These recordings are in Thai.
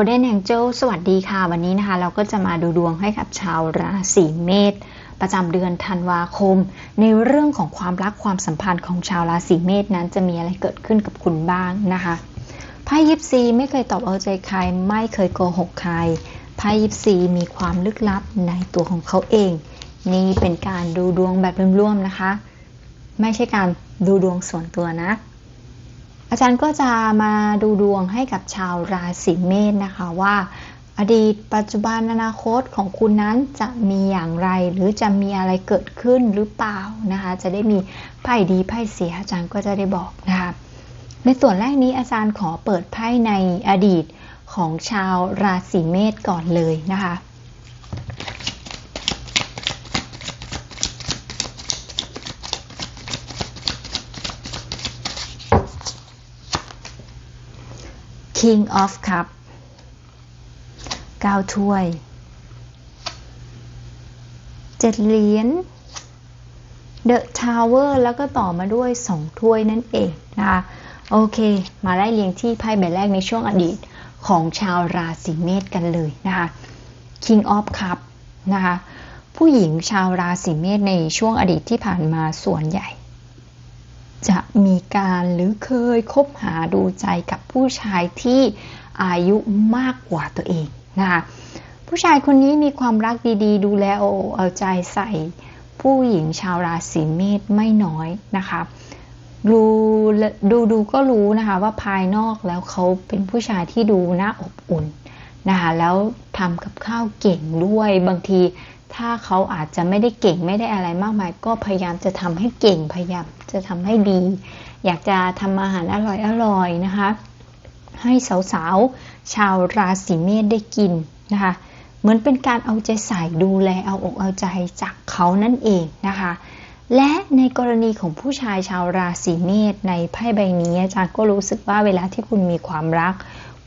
Golden Angel สวัสดีค่ะ วันนี้นะคะ เราก็จะมาดูดวงให้กับชาวราศีเมษประจำเดือนธันวาคม ในเรื่องของความรักความสัมพันธ์ของชาวราศีเมษนั้นจะมีอะไรเกิดขึ้นกับคุณบ้างนะคะไพ่ยิปซีไม่เคยตอบเอาใจใคร ไม่เคยโกหกใครไพ่ยิปซีมีความลึกลับในตัวของเขาเอง นี่เป็นการดูดวงแบบรวมๆนะคะ ไม่ใช่การดูดวงส่วนตัวนะ อาจารย์ก็จะมาดูดวงให้กับชาวราศีเมษนะคะว่า อดีตปัจจุบันอนาคตของคุณนั้นจะมีอย่างไร หรือจะมีอะไรเกิดขึ้นหรือเปล่านะคะจะได้มีไพ่ดีไพ่เสียอาจารย์ก็จะได้บอกนะคะในส่วนแรกนี้อาจารย์ขอเปิดไพ่ในอดีตของชาวราศีเมษก่อนเลยนะคะ King of Cup 9 ถ้วย 7 เหรียญ The Tower แล้วก็ต่อมาด้วย 2 ถ้วยนั่นเองนะคะ โอเค มาไล่เรียงที่ไพ่ใบแรกในช่วงอดีตของชาวราศีเมษกันเลยนะคะ King of Cup นะคะ ผู้หญิงชาวราศีเมษในช่วงอดีตที่ผ่านมาส่วนใหญ่ จะมีการหรือเคยคบหาดูใจกับผู้ชายที่อายุมากกว่าตัวเองนะคะผู้ชายคนนี้มีความรักดีๆ ดูแลโอเอาใจใส่ผู้หญิงชาวราศีเมษไม่น้อยนะคะดูดูดูก็รู้นะคะว่าภายนอกแล้วเขาเป็นผู้ชายที่ดูน่าอบอุ่นนะคะแล้วทำกับข้าวเก่งด้วยบางที ถ้าเขาอาจจะไม่ได้เก่งไม่ได้อะไรมากมาย ก็พยายามจะทำให้เก่งพยายามจะทำให้ดี อยากจะทำอาหารอร่อยๆนะคะ ให้สาวๆชาวราศีเมษได้กินนะคะ เหมือนเป็นการเอาใจใส่ดูแลเอาอกเอาใจจากเขานั่นเองนะคะ และในกรณีของผู้ชายชาวราศีเมษในไพ่ใบนี้อาจารย์ก็รู้สึกว่าเวลาที่คุณมีความรัก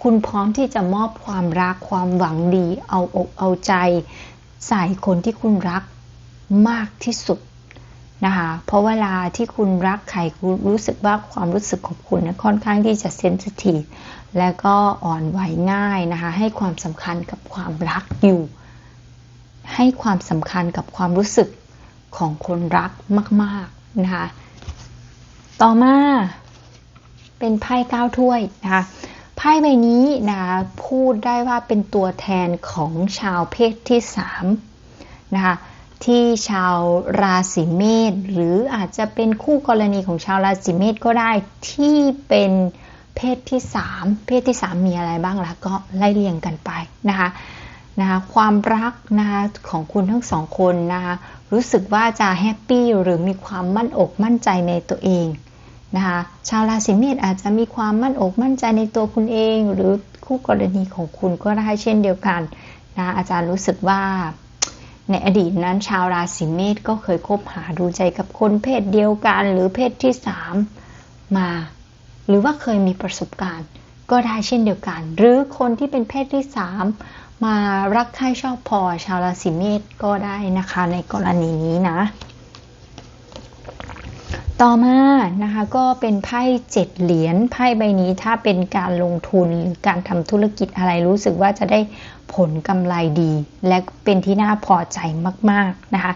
คุณพร้อมที่จะมอบความรักความหวังดี เอาอกเอาใจ ใส่คนที่คุณรักมากที่สุดนะคะ เพราะเวลาที่คุณรักใครคุณรู้สึกว่าความรู้สึกของคุณนะค่อนข้างที่จะเซนซิทีฟและก็อ่อนไหวง่ายนะคะ ให้ความสำคัญกับความรักอยู่ ให้ความสำคัญกับความรู้สึกของคนรักมาก ๆ นะคะ ต่อมาเป็นไพ่เก้าถ้วยนะคะ ไพ่ใบนี้นะคะพูดได้ว่าเป็นตัวแทนของชาวเพศที่สามนะคะที่ชาวราศีเมษหรืออาจจะเป็นคู่กรณีของชาวราศีเมษก็ได้ที่เป็นเพศที่สามเพศที่สามมีอะไรบ้างล่ะก็ไล่เรียงกันไปนะคะนะคะความรักนะคะของคุณทั้งสองคนนะคะรู้สึกว่าจะแฮปปี้หรือมีความมั่นอกมั่นใจในตัวเอง นะคะชาวราศีเมษอาจจะมีความมั่นอกมั่นใจในตัวคุณเอง หรือคู่กรณีของคุณก็ได้เช่นเดียวกันนะอาจารย์รู้สึกว่าในอดีตนั้นชาวราศีเมษก็เคยคบหาดูใจกับคนเพศเดียวกัน หรือเพศที่สามมา หรือว่าเคยมีประสบการณ์ ก็ได้เช่นเดียวกัน หรือคนที่เป็นเพศที่สามมารักใคร่ชอบพอชาวราศีเมษก็ได้นะคะในกรณีนี้นะ ต่อมานะคะก็เป็นไพ่เจ็ดเหรียญไพ่ใบนี้ถ้าเป็นการลงทุนหรือการทำธุรกิจอะไรรู้สึกว่าจะได้ผลกำไรดี และเป็นที่น่าพอใจมากๆนะคะ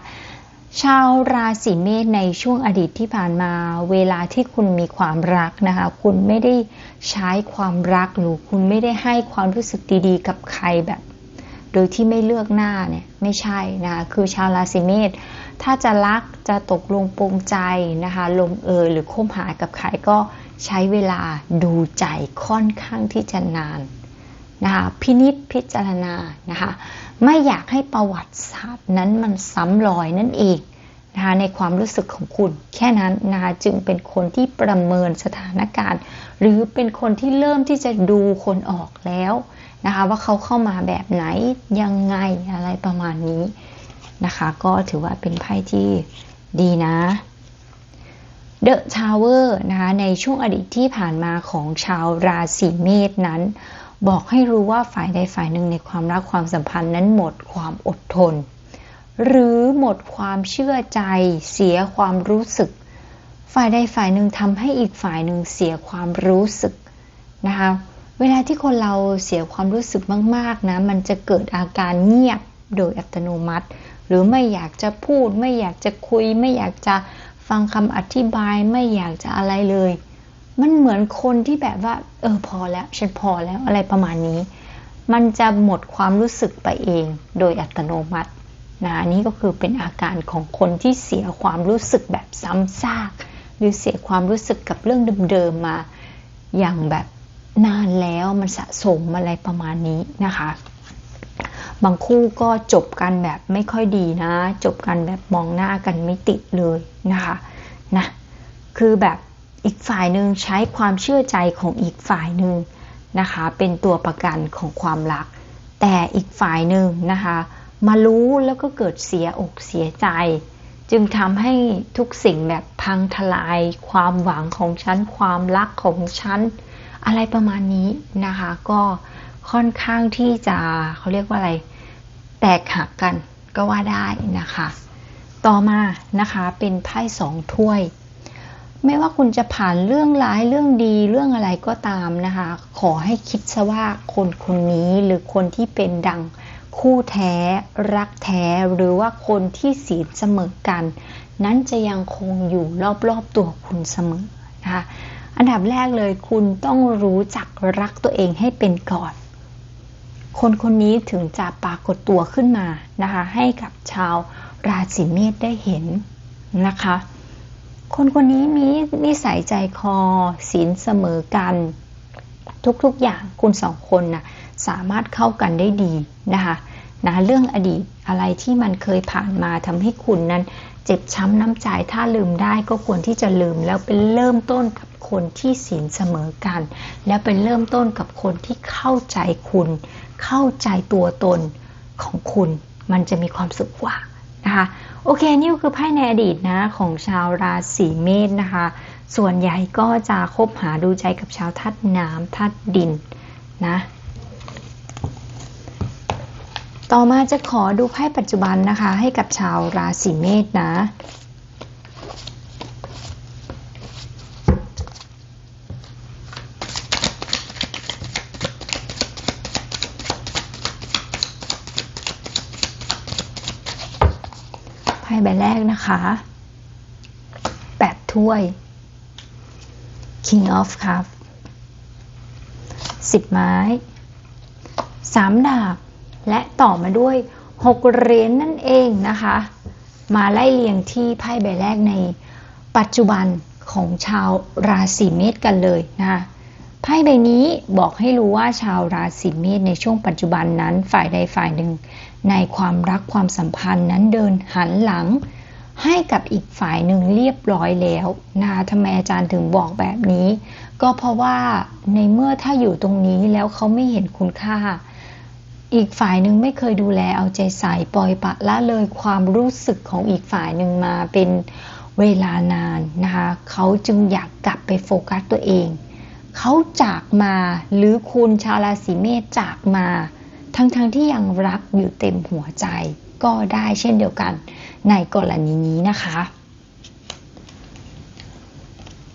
ชาวราศีเมษในช่วงอดีตที่ผ่านมา เวลาที่คุณมีความรักนะคะ คุณไม่ได้ใช้ความรักหรือคุณไม่ได้ให้ความรู้สึกดีๆ กับใครแบบ โดยที่ไม่เลือกหน้าเนี่ยไม่ใช่นะคะคือชาวราศีเมษถ้าจะรักจะตกลงปรงใจนะคะลงเอยหรือคบหากับใครก็ใช้เวลาดูใจค่อนข้างที่จะนานนะคะพินิษพิจารณานะคะไม่อยากให้ประวัติศาสตร์นั้นมันซ้ำรอยนั่นเองนะคะในความรู้สึกของคุณแค่นั้นนะคะจึงเป็นคนที่ประเมินสถานการณ์ หรือเป็นคนที่เริ่มที่จะดูคนออกแล้ว นะคะ ว่าเขาเข้ามาแบบไหนยังไงอะไรประมาณนี้นะคะ ก็ถือว่าเป็นไพ่ที่ดีนะ The Tower นะคะในช่วงอดีตที่ผ่านมาของชาวราศีเมษนั้น บอกให้รู้ว่าฝ่ายใดฝ่ายหนึ่งในความรักความสัมพันธ์นั้นหมดความอดทน หรือหมดความเชื่อใจ เสียความรู้สึก ฝ่ายใดฝ่ายหนึ่งทำให้อีกฝ่ายหนึ่งเสียความรู้สึกนะคะ เวลาที่คนเราเสียความรู้สึกมากๆนะ มันจะเกิดอาการเงียบโดยอัตโนมัติ หรือไม่อยากจะพูด ไม่อยากจะคุย ไม่อยากจะฟังคำอธิบาย ไม่อยากจะอะไรเลย มันเหมือนคนที่แบบว่า เออพอแล้วฉันพอแล้วอะไรประมาณนี้ มันจะหมดความรู้สึกไปเองโดยอัตโนมัตินะนี่ก็คือเป็นอาการของคนที่เสียความรู้สึกแบบซ้ำซาก หรือเสียความรู้สึกกับเรื่องเดิมๆมาอย่างแบบ นานแล้วมันสะสมอะไรประมาณนี้นะคะ บางคู่ก็จบกันแบบไม่ค่อยดีนะ จบกันแบบมองหน้ากันไม่ติดเลยนะคะนะคือแบบอีกฝ่ายหนึ่งใช้ความเชื่อใจของอีกฝ่ายหนึ่งนะคะ เป็นตัวประกันของความรัก แต่อีกฝ่ายหนึ่งนะคะ มารู้แล้วก็เกิดเสียอกเสียใจ จึงทำให้ทุกสิ่งแบบพังทลาย ความหวังของฉัน ความรักของฉัน อะไรประมาณนี้นะคะ ก็ค่อนข้างที่จะเขาเรียกว่าอะไร แตกหักกันก็ว่าได้นะคะ ต่อมานะคะเป็นไพ่สองถ้วย ไม่ว่าคุณจะผ่านเรื่องร้ายเรื่องดีเรื่องอะไรก็ตามนะคะ ขอให้คิดซะว่าคนคนนี้หรือคนที่เป็นดังคู่แท้ รักแท้หรือว่าคนที่ศีลเสมอกัน นั้นจะยังคงอยู่รอบๆตัวคุณเสมอนะคะ อันดับแรกเลยคุณต้องรู้จักรักตัวเองให้เป็นก่อน คนคนนี้ถึงจะปรากฏตัวขึ้นมานะคะให้กับชาวราศีเมษได้เห็นนะคะ คนคนนี้มีนิสัยใจคอศีลเสมอกัน ทุกๆอย่างคุณสองคนนะสามารถเข้ากันได้ดีนะคะนะเรื่องอดีตอะไรที่มันเคยผ่านมาทำให้คุณนั้น เจ็บช้ำน้ำใจถ้าลืมได้ก็ควรที่จะลืม แล้วเป็นเริ่มต้นกับคนที่ศีลเสมอกัน แล้วเป็นเริ่มต้นกับคนที่เข้าใจคุณ เข้าใจตัวตนของคุณ มันจะมีความสุขกว่านะคะโอเคนี่คือไพ่ในอดีตนะของชาวราศีเมษนะคะ ส่วนใหญ่ก็จะคบหาดูใจกับชาวธาตุน้ำธาตุดินนะ ต่อมาจะขอดูไพ่ปัจจุบันนะคะ ให้กับชาวราศีเมษนะ ไพ่ใบแรกนะคะแปดถ้วย King of Cup สิบไม้สามดาบ และต่อมาด้วยหกเหรียญนนั่นเองนะคะ มาไล่เลียงที่ไพ่ใบแรกในปัจจุบันของชาวราศีเมษกันเลยนะคะไพ่ใบนี้บอกให้รู้ว่าชาวราศีเมษในช่วงปัจจุบันนั้นฝ่ายใดฝ่ายหนึ่ง ในความรักความสัมพันธ์นั้นเดินหันหลัง ให้กับอีกฝ่ายหนึ่งเรียบร้อยแล้วนะคะทำไมอาจารย์ถึงบอกแบบนี้ ก็เพราะว่าในเมื่อถ้าอยู่ตรงนี้แล้วเขาไม่เห็นคุณค่า อีกฝ่ายหนึ่งไม่เคยดูแลเอาใจใส่ปล่อยปะละเลยความรู้สึกของอีกฝ่ายหนึ่งมาเป็นเวลานานนะคะเขาจึงอยากกลับไปโฟกัสตัวเอง เขาจากมาหรือคุณชาวราศีเมษจากมา ทั้งๆทที่ยังรักอยู่เต็มหัวใจก็ได้เช่นเดียวกันในกรณีนี้นะคะ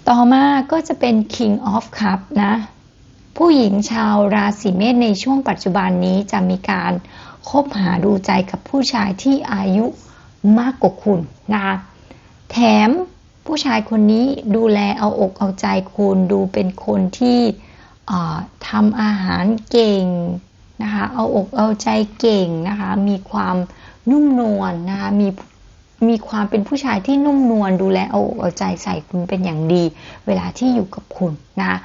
ต่อมาก็จะเป็น King of Cup นะ ผู้หญิงชาวราศีเมษในช่วงปัจจุบันนี้จะมีการคบหาดูใจกับผู้ชายที่อายุมากกว่าคุณนะคะแถมผู้ชายคนนี้ดูแลเอาอกเอาใจคุณดูเป็นคนที่ทำอาหารเก่งนะคะเอาอกเอาใจเก่งนะคะมีความนุ่มนวลนะคะมีมีความเป็นผู้ชายที่นุ่มนวลดูแลเอาอกเอาใจใส่คุณเป็นอย่างดี เวลาที่อยู่กับคุณนะคะ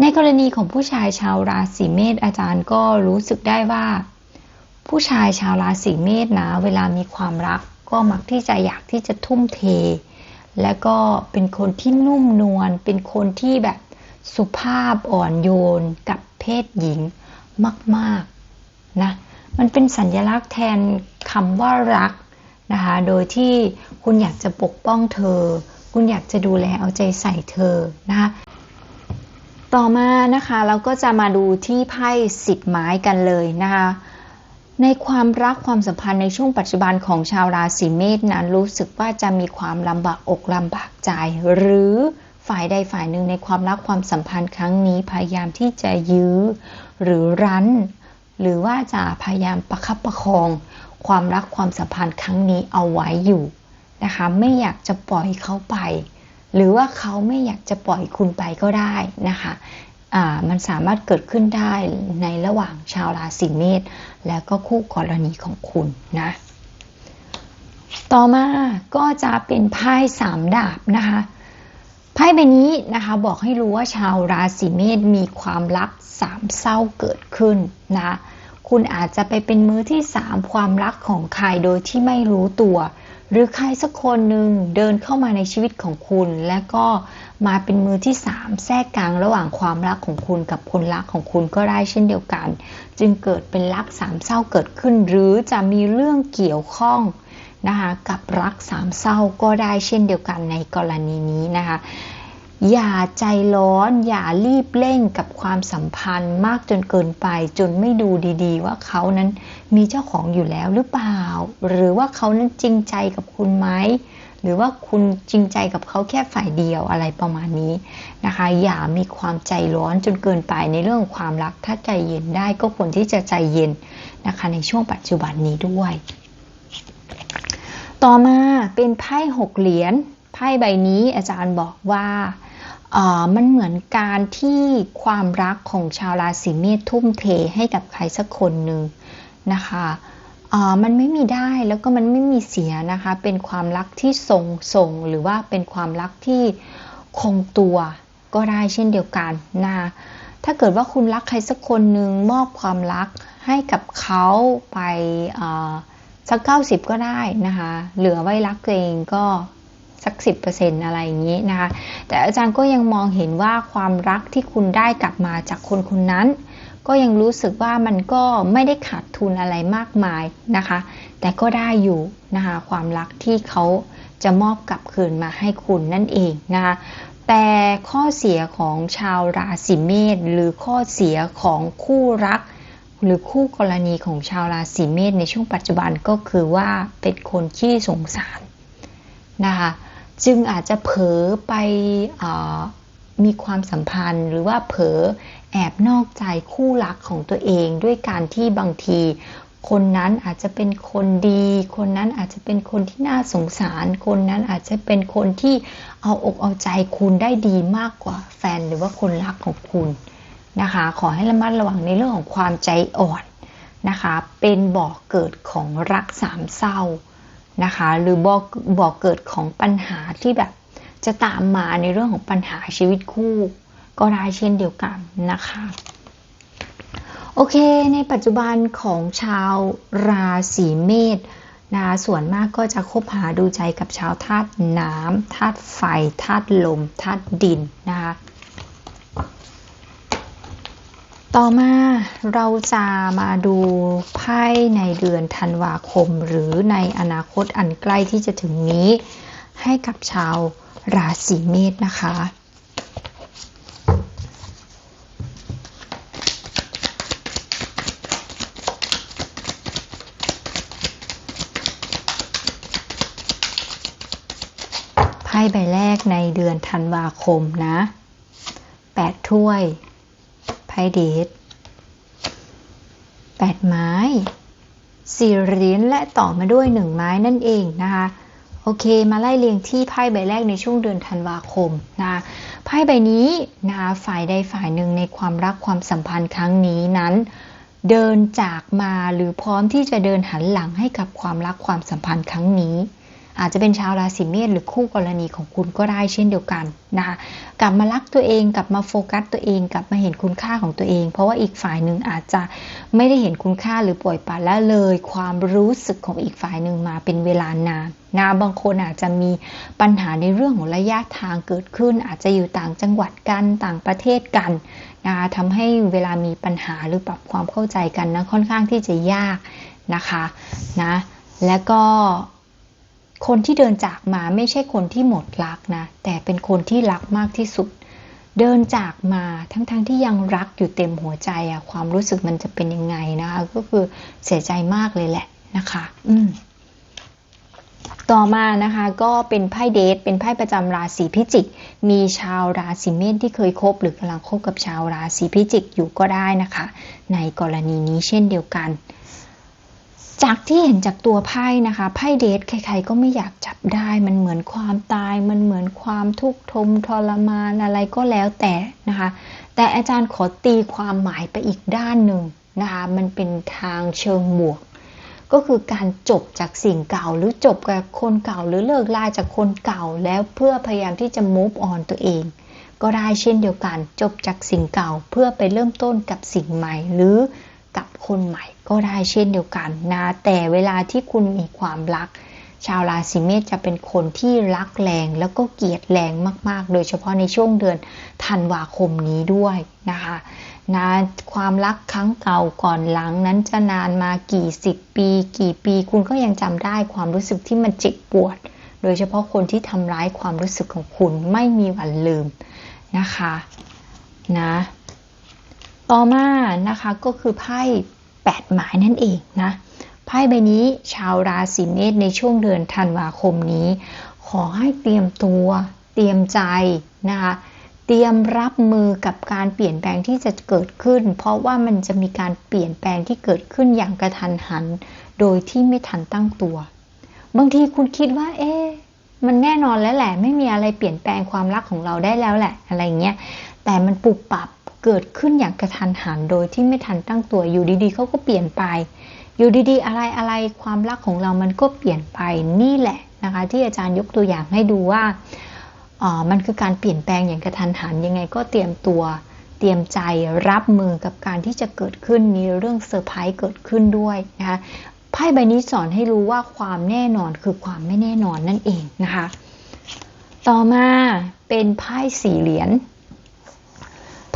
ในกรณีของผู้ชายชาวราศีเมษอาจารย์ก็รู้สึกได้ว่า ผู้ชายชาวราศีเมษนะเวลามีความรัก ก็มักที่จะอยากที่จะทุ่มเท และก็เป็นคนที่นุ่มนวลเป็นคนที่แบบสุภาพอ่อนโยนกับเพศหญิงมากๆนะมันเป็นสัญลักษณ์แทนคำว่ารักนะคะโดยที่คุณอยากจะปกป้องเธอ คุณอยากจะดูแลเอาใจใส่เธอนะคะ ต่อมานะคะเราก็จะมาดูที่ไพ่สิบไม้กันเลยนะคะในความรักความสัมพันธ์ในช่วงปัจจุบันของชาวราศีเมษนั้นรู้สึกว่าจะมีความลำบากอกลำบากใจ หรือฝ่ายใดฝ่ายหนึ่งในความรักความสัมพันธ์ครั้งนี้พยายามที่จะยื้อ หรือรั้น หรือว่าจะพยายามประคับประคอง ความรักความสัมพันธ์ครั้งนี้เอาไว้อยู่นะคะไม่อยากจะปล่อยเขาไป หรือว่าเขาไม่อยากจะปล่อยคุณไปก็ได้นะคะอ่ามันสามารถเกิดขึ้นได้ในระหว่างชาวราศีเมษและก็คู่กรณีของคุณนะต่อมาก็จะเป็นไพ่สามดาบนะคะไพ่ใบนี้นะคะบอกให้รู้ว่าชาวราศีเมษมีความรักสามเศร้าเกิดขึ้นนะคุณอาจจะไปเป็นมือที่สามความรักของใครโดยที่ไม่รู้ตัว หรือใครสักคนหนึ่งเดินเข้ามาในชีวิตของคุณ และก็มาเป็นมือที่สามแทรกกลางระหว่างความรักของคุณกับคนรักของคุณก็ได้เช่นเดียวกัน จึงเกิดเป็นรักสามเศร้าเกิดขึ้น หรือจะมีเรื่องเกี่ยวข้องนะคะกับรักสามเศร้าก็ได้เช่นเดียวกันในกรณีนี้นะคะ อย่าใจร้อน อย่ารีบเร่งกับความสัมพันธ์มากจนเกินไป จนไม่ดูดีๆ ว่าเขานั้นมีเจ้าของอยู่แล้วหรือเปล่า หรือว่าเขานั้นจริงใจกับคุณไหมหรือว่าคุณจริงใจกับเขาแค่ฝ่ายเดียวอะไรประมาณนี้นะคะ อย่ามีความใจร้อนจนเกินไปในเรื่องความรักถ้าใจเย็นได้ก็ควรที่จะใจเย็นนะคะ ในช่วงปัจจุบันนี้ด้วย ต่อมาเป็นไพ่หกเหรียญไพ่ใบนี้อาจารย์บอกว่า มันเหมือนการที่ความรักของชาวราศีเมษทุ่มเทให้กับใครสักคนหนึ่งนะคะมันไม่มีได้แล้วก็มันไม่มีเสียนะคะ เป็นความรักที่ทรงส่งหรือว่าเป็นความรักที่คงตัวก็ได้เช่นเดียวกันนะถ้าเกิดว่าคุณรักใครสักคนหนึ่งมอบความรักให้กับเขาไปสักเก้าสิบก็ได้นะคะ เหลือไว้รักตัวเองก็ สักสิบเปอร์เซ็นอะไรอย่างนี้นะคะ แต่อาจารย์ก็ยังมองเห็นว่าความรักที่คุณได้กลับมาจากคนคนนั้น ก็ยังรู้สึกว่ามันก็ไม่ได้ขาดทุนอะไรมากมายนะคะ แต่ก็ได้อยู่นะคะความรักที่เขาจะมอบกลับคืนมาให้คุณนั่นเองนะคะแต่ข้อเสียของชาวราศีเมษหรือข้อเสียของคู่รัก หรือคู่กรณีของชาวราศีเมษในช่วงปัจจุบันก็คือว่าเป็นคนขี้สงสารนะคะ จึงอาจจะเผลอไปมีความสัมพันธ์ หรือว่าเผลอแอบนอกใจคู่รักของตัวเอง ด้วยการที่บางที คนนั้นอาจจะเป็นคนดี คนนั้นอาจจะเป็นคนที่น่าสงสาร คนนั้นอาจจะเป็นคนที่เอาอกเอาใจคุณได้ดีมากกว่าแฟนหรือว่าคนรักของคุณนะคะ ขอให้ระมัดระวังในเรื่องของความใจอ่อนนะคะ เป็นบ่อกเกิดของรักสามเศร้า นะคะ หรือบอกบอกเกิดของปัญหาที่แบบจะตามมาในเรื่องของปัญหาชีวิตคู่ ก็ได้เช่นเดียวกันนะคะ โอเค ในปัจจุบันของชาวราศีเมษนะส่วนมากก็จะคบหาดูใจกับชาวธาตุน้ำธาตุไฟธาตุลมธาตุดินนะคะ ต่อมาเราจะมาดูไพ่ในเดือนธันวาคม หรือในอนาคตอันใกล้ที่จะถึงนี้ ให้กับชาวราศีเมษนะคะ ไพ่ใบแรกในเดือนธันวาคมนะแปดถ้วย ไพ่เดทแปดไม้สี่เหรียญและต่อมาด้วยหนึ่งไม้นั่นเองนะคะโอเค มาไล่เรียงที่ไพ่ใบแรกในช่วงเดือนธันวาคมนะไพ่ใบนี้นะคะฝ่ายใดฝ่ายหนึ่งในความรักความสัมพันธ์ครั้งนี้นั้น เดินจากมาหรือพร้อมที่จะเดินหันหลังให้กับความรักความสัมพันธ์ครั้งนี้ อาจจะเป็นชาวราศีเมษหรือคู่กรณีของคุณก็ได้เช่นเดียวกันนะคะกลับมารักตัวเองกลับมาโฟกัสตัวเอง กลับมาเห็นคุณค่าของตัวเอง เพราะว่าอีกฝ่ายหนึ่งอาจจะไม่ได้เห็นคุณค่าหรือปล่อยปละละเลย ความรู้สึกของอีกฝ่ายหนึ่งมาเป็นเวลานานนะบางคนอาจจะมีปัญหาในเรื่องของระยะทางเกิดขึ้น อาจจะอยู่ต่างจังหวัดกันต่างประเทศกันนะทำให้เวลามีปัญหาหรือปรับความเข้าใจกันนะค่อนข้างที่จะยากนะคะนะและก็ คนที่เดินจากมาไม่ใช่คนที่หมดรักนะ แต่เป็นคนที่รักมากที่สุด เดินจากมาทั้งๆทที่ยังรักอยู่เต็มหัวใจอะความรู้สึกมันจะเป็นยังไงนะคะ ก็คือเสียใจมากเลยแหละนะคะ อืมต่อมานะคะก็เป็นไพ่เดทเป็นไพ่ประจำราศีพิจิก มีชาวราศีเมษที่เคยคบ หรือกำลังคบกับชาวราศีพิจิกอยู่ก็ได้นะคะ ในกรณีนี้เช่นเดียวกัน จากที่เห็นจากตัวไพ่นะคะไพ่เดทใครๆก็ไม่อยากจับได้ มันเหมือนความตาย มันเหมือนความทุกข์ทมทรมานอะไรก็แล้วแต่นะคะ แต่อาจารย์ขอตีความหมายไปอีกด้านหนึ่งนะคะมันเป็นทางเชิงบวก ก็คือการจบจากสิ่งเก่าหรือจบกับคนเก่าหรือเลิกลาจากคนเก่าแล้วเพื่อพยายามที่จะ move on ตัวเอง ก็ได้เช่นเดียวกัน จบจากสิ่งเก่าเพื่อไปเริ่มต้นกับสิ่งใหม่หรือ กับคนใหม่ก็ได้เช่นเดียวกันนะแต่เวลาที่คุณมีความรัก ชาวราศีเมษจะเป็นคนที่รักแรงแล้วก็เกลียดแรงมากๆ โดยเฉพาะในช่วงเดือนธันวาคมนี้ด้วยนะคะนะความรักครั้งเก่าก่อนหลังนั้นจะนานมากี่สิบปี กี่ปี คุณก็ยังจำได้ความรู้สึกที่มันเจ็บปวด โดยเฉพาะคนที่ทำร้ายความรู้สึกของคุณไม่มีวันลืมนะคะ นะ ต่อมานะคะก็คือไพ่แปดหมายนั่นเองนะไพ่ใบนี้ชาวราศีเมษในช่วงเดือนธันวาคมนี้ ขอให้เตรียมตัว เตรียมใจนะคะเตรียมรับมือกับการเปลี่ยนแปลงที่จะเกิดขึ้น เพราะว่ามันจะมีการเปลี่ยนแปลงที่เกิดขึ้นอย่างกระทันหัน โดยที่ไม่ทันตั้งตัว บางทีคุณคิดว่า เอ๊ะมันแน่นอนแล้วแหละ ไม่มีอะไรเปลี่ยนแปลงความรักของเราได้แล้วแหละ อะไรเงี้ยแต่มันปรับปรับ เกิดขึ้นอย่างกระทันหันโดยที่ไม่ทันตั้งตัวอยู่ดีๆเขาก็เปลี่ยนไป อยู่ดีๆ อะไรอะไรความรักของเรามันก็เปลี่ยนไปนี่แหละนะคะ ที่อาจารย์ยกตัวอย่างให้ดูว่าอ๋อมันคือการเปลี่ยนแปลงอย่างกระทันหันยังไงก็เตรียมตัวเตรียมใจรับมือกับการที่จะเกิดขึ้นมีเรื่องเซอร์ไพรส์เกิดขึ้นด้วยนะคะไพ่ใบนี้สอนให้รู้ว่าความแน่นอนคือความไม่แน่นอนนั่นเองนะคะ ต่อมาเป็นไพ่สี่เหรียญ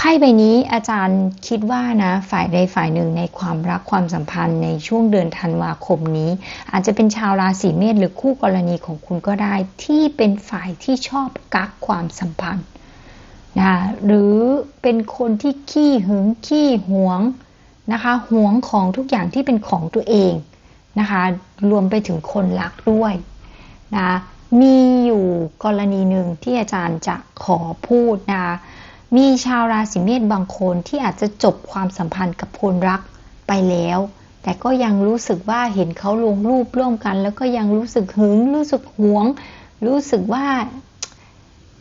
พ่ใบนี้อาจารย์คิดว่านะฝ่ายใดฝ่ายหนึ่งในความรักความสัมพันธ์ในช่วงเดือนธันวาคมนี้ อาจจะเป็นชาวราศีเมษหรือคู่กรณีของคุณก็ได้ ที่เป็นฝ่ายที่ชอบกักความสัมพันธ์นะหรือเป็นคนที่ขี้หึงขี้หวงนะคะหวงของทุกอย่างที่เป็นของตัวเองนะคะรวมไปถึงคนรักด้วยนะมีอยู่กรณีหนึ่งที่อาจารย์จะขอพูดนะคะ มีชาวราศีเมษบางคนที่อาจจะจบความสัมพันธ์กับคนรักไปแล้ว แต่ก็ยังรู้สึกว่าเห็นเขาลงรูปร่วมกัน แล้วก็ยังรู้สึกหึง รู้สึกหวง รู้สึกว่า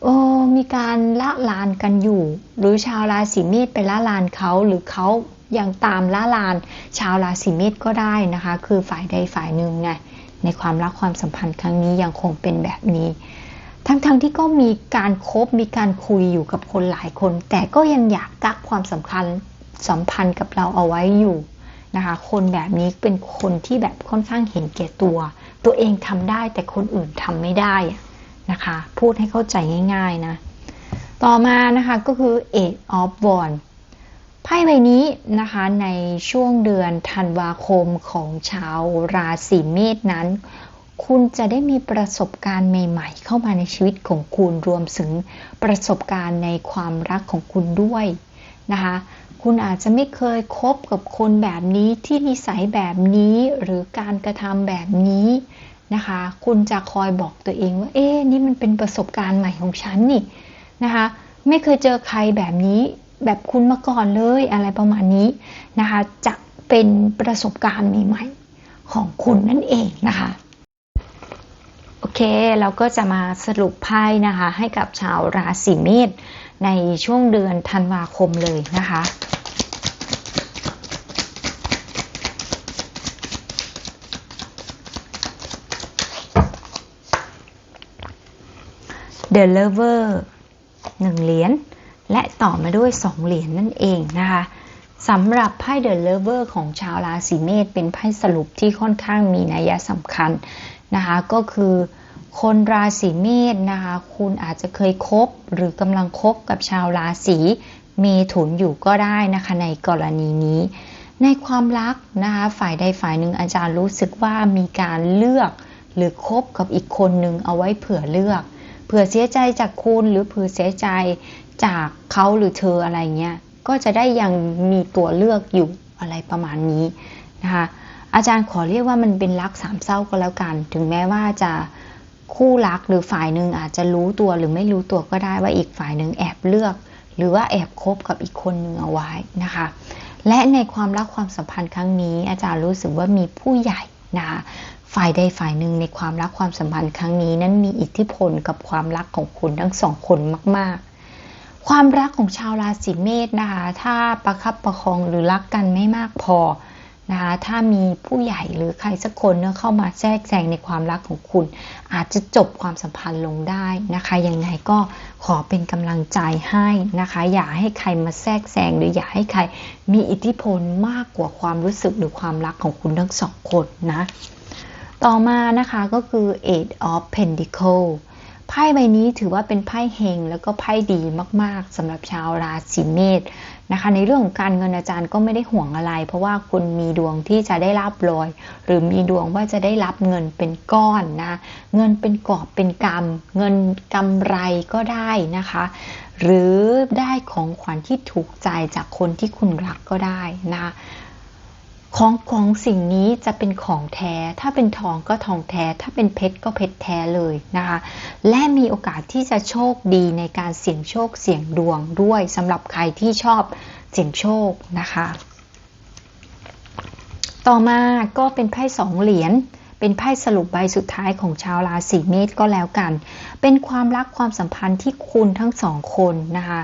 โอ้มีการละลานกันอยู่ หรือชาวราศีเมษไปละลานเขาหรือเขายังตามละลาน ชาวราศีเมษก็ได้นะคะ คือฝ่ายใดฝ่ายหนึ่งไงในความรักความสัมพันธ์ครั้งนี้ยังคงเป็นแบบนี้ ทั้งๆทที่ก็มีการคบมีการคุยอยู่กับคนหลายคน แต่ก็ยังอยากกักความสำคัญสัมพันธ์กับเราเอาไว้อยู่นะคะ คนแบบนี้เป็นคนที่แบบค่อนข้างเห็นแก่ตัว ตัวเองทำได้แต่คนอื่นทำไม่ได้นะคะ พูดให้เข้าใจง่าย ๆนะ ต่อมานะคะก็คือ Eight of Wands ไพ่ใบนี้นะคะในช่วงเดือนธันวาคมของชาวราศีเมษนั้น คุณจะได้มีประสบการณ์ใหม่ๆ เข้ามาในชีวิตของคุณรวมถึงประสบการณ์ในความรักของคุณด้วยนะคะคุณอาจจะไม่เคยคบกับคนแบบนี้ที่นิสัยแบบนี้หรือการกระทำแบบนี้นะคะ คุณจะคอยบอกตัวเองว่า เอ๊นี่มันเป็นประสบการณ์ใหม่ของฉันนี่นะคะ ไม่เคยเจอใครแบบนี้ แบบคุณมาก่อนเลยอะไรประมาณนี้นะคะ จะเป็นประสบการณ์ใหม่ ๆ ของคุณนั่นเองนะคะ โอเค เราก็จะมาสรุปไพ่นะคะ ให้กับชาวราศีเมษในช่วงเดือนธันวาคมเลยนะคะ The Lover หนึ่งเหรียญและต่อมาด้วย2เหรียญนั่นเองนะคะสำหรับไพ่เดลเวอร์ของชาวราศีเมษเป็นไพ่สรุปที่ค่อนข้างมีนัยสำคัญ นะคะก็คือคนราศีเมษนะคะคุณอาจจะเคยคบหรือกำลังคบกับชาวราศีเมถุนอยู่ก็ได้นะคะในกรณีนี้ ในความรักนะคะฝ่ายใดฝ่ายหนึ่งอาจารย์รู้สึกว่ามีการเลือก หรือคบกับอีกคนหนึ่งเอาไว้เผื่อเลือก เผื่อเสียใจจากคุณหรือเผื่อเสียใจจากเขาหรือเธออะไรเงี้ยก็จะได้ยังมีตัวเลือกอยู่อะไรประมาณนี้นะคะ อาจารย์ขอเรียกว่ามันเป็นรักสามเศร้าก็แล้วกัน ถึงแม้ว่าจะคู่รักหรือฝ่ายหนึ่งอาจจะรู้ตัวหรือไม่รู้ตัวก็ได้ว่าอีกฝ่ายหนึ่งแอบเลือก หรือว่าแอบคบกับอีกคนหนึ่งเอาไว้นะคะ และในความรักความสัมพันธ์ครั้งนี้ อาจารย์รู้สึกว่ามีผู้ใหญ่นะคะฝ่ายใดฝ่ายหนึ่งในความรักความสัมพันธ์ครั้งนี้ นั้นมีอิทธิพลกับความรักของคุณทั้งสองคนมาก ๆ ความรักของชาวราศีเมษนะคะถ้าประคับประคองหรือรักกันไม่มากพอ นะคะถ้ามีผู้ใหญ่หรือใครสักคนเนี่ยเข้ามาแทรกแซงในความรักของคุณ อาจจะจบความสัมพันธ์ลงได้นะคะยังไงก็ขอเป็นกำลังใจให้นะคะ อย่าให้ใครมาแทรกแซงหรืออย่าให้ใครมีอิทธิพลมากกว่าความรู้สึกหรือความรักของคุณทั้งสองคนนะต่อมานะคะก็คือ Eight of Pentacles ไพ่ใบนี้ถือว่าเป็นไพ่เฮงแล้วก็ไพ่ดีมากๆสำหรับชาวราศีเมษ นะคะ ในเรื่องของการเงินอาจารย์ก็ไม่ได้ห่วงอะไร เพราะว่าคุณมีดวงที่จะได้รับรอยหรือมีดวงว่าจะได้รับเงินเป็นก้อนนะเงินเป็นกอบเป็นกำเงินกำไรก็ได้นะคะ หรือได้ของขวัญที่ถูกใจจากคนที่คุณรักก็ได้นะ ของของสิ่งนี้จะเป็นของแท้ ถ้าเป็นทองก็ทองแท้ ถ้าเป็นเพชรก็เพชรแท้เลยนะคะ และมีโอกาสที่จะโชคดีในการเสี่ยงโชคเสี่ยงดวงด้วยสำหรับใครที่ชอบเสี่ยงโชคนะคะ ต่อมาก็เป็นไพ่สองเหรียญเป็นไพ่สรุปใบสุดท้ายของชาวราศีเมษก็แล้วกัน เป็นความรักความสัมพันธ์ที่คุณทั้งสองคนนะคะ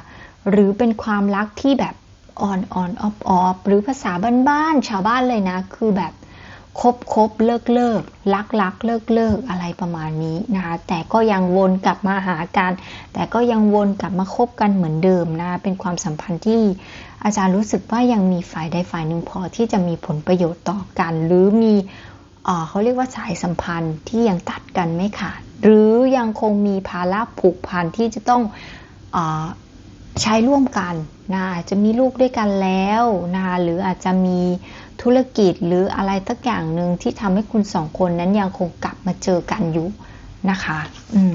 หรือเป็นความรักที่แบบ ออนออนออฟออฟหรือภาษาบ้านๆชาวบ้านเลยนะ คือแบบคบคบเลิกเลิกรักรักเลิกเลิกอะไรประมาณนี้นะคะแต่ก็ยังวนกลับมาหากัน แต่ก็ยังวนกลับมาคบกันเหมือนเดิมนะ เป็นความสัมพันธ์ที่อาจารย์รู้สึกว่ายังมีฝ่ายใดฝ่ายหนึ่งพอที่จะมีผลประโยชน์ต่อกัน หรือมีเขาเรียกว่าสายสัมพันธ์ที่ยังตัดกันไม่ขาด หรือยังคงมีภาระผูกพันที่จะต้องอ ใช้ร่วมกันนะอาจจะมีลูกด้วยกันแล้วนะหรืออาจจะมีธุรกิจหรืออะไรสักอย่างหนึ่งที่ทำให้คุณสองคนนั้นยังคงกลับมาเจอกันอยู่นะคะ อืม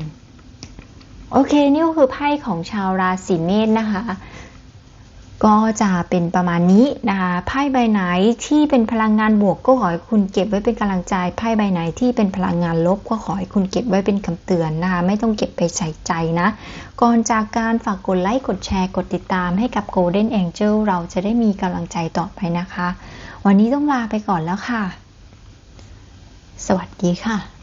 โอเค นี่ก็คือไพ่ของชาวราศีเมษนะคะ ก็จะเป็นประมาณนี้นะคะไพ่ใบไหนที่เป็นพลังงานบวกก็ขอให้คุณเก็บไว้เป็นกำลังใจไพ่ใบไหนที่เป็นพลังงานลบก็ขอให้คุณเก็บไว้เป็นคำเตือนนะคะไม่ต้องเก็บไปใส่ใจนะก่อนจากการฝากกดไลค์กดแชร์กดติดตามให้กับ Golden Angel เราจะได้มีกำลังใจต่อไปนะคะ วันนี้ต้องลาไปก่อนแล้วค่ะ สวัสดีค่ะ